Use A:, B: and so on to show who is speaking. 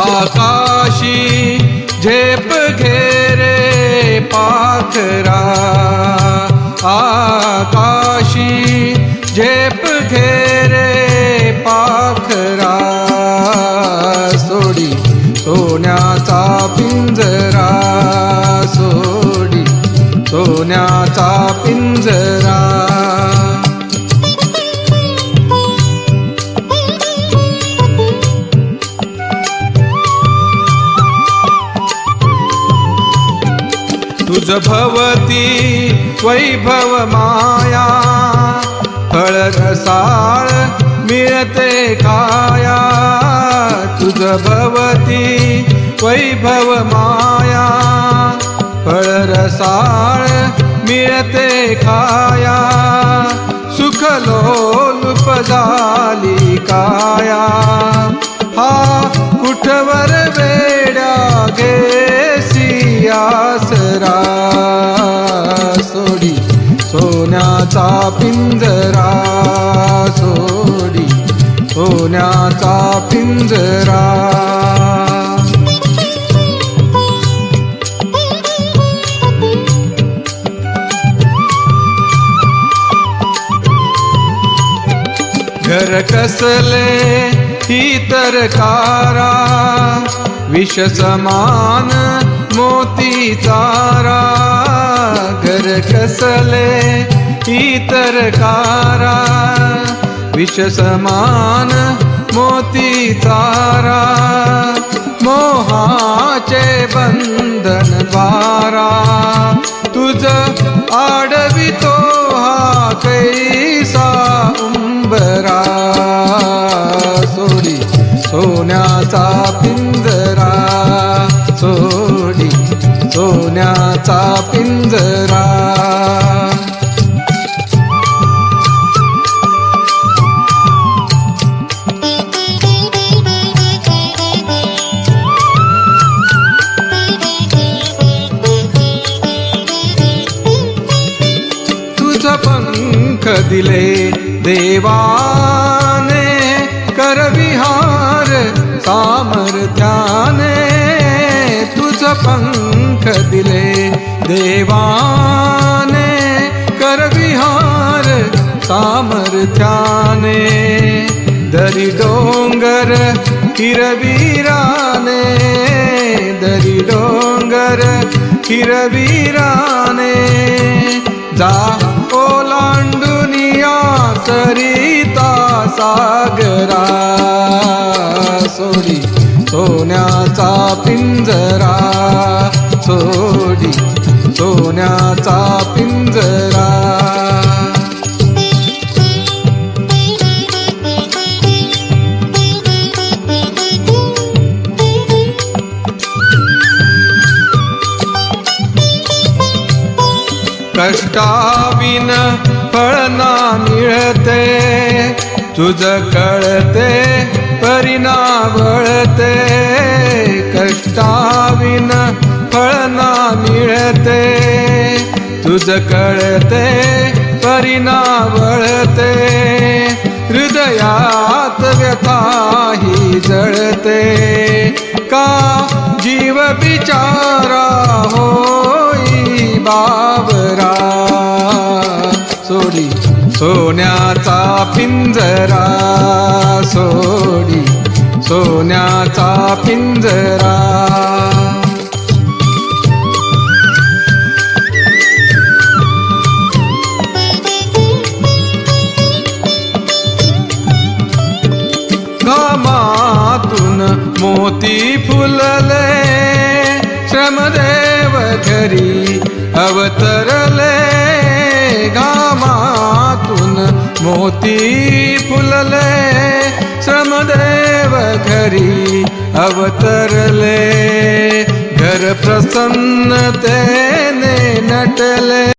A: आकाशी झेप घेरे पाखरा। आकाशी झेप घेरे पाखरा। सोडी सोन्याचा पिंजरा। तुझ भवती वैभव माया फळ रसाळ मिळते काया. तुझ भवती वैभव माया फळ रसाळ मिळते खाया सुख लोलुप झाली काया. हा कुठवर वेड्या गे? आसरा सोडी सोन्याचा पिंजरा सोडी सोन्याचा पिंजरा. घर कसले ही तरकारा विष समान मोती चारा घर कसले इतर कारा? विष समान मोती चारा मोहाचे बंधन बारा तुझ आडवितो हा कैसा उंबरा? सोडी सोन्याचा पिंजरा सोन्याचा पिंजरा. तुझ पंख दिले देवाने करविहार सामर्थ्याने सामर्थ्याने दरी डोंगर हिरवीराने दरी डोंगर हिरवीराने जा ओलांडुनिया सरिता सागरा सोडी सोन्याचा पिंजरा सोडी सोन्याचा पिंजरा. कष्टाविन फळ ना मिळते तुझ कळते परिणा वळते. कष्टाविन फळ ना मिळते तुझ कळते परिणा वळते. हृदयात व्यथाही जळते. का जीव बिचारा होई बाबरा सोडी सोन्याचा पिंजरा सोडी सोन्याचा पिंजरा. घामातून मोती फुलले श्रमदे घरी अवतरले घामातून मोती फुलले. श्रमदेव घरी अवतरले घर प्रसन्नतेने नटले.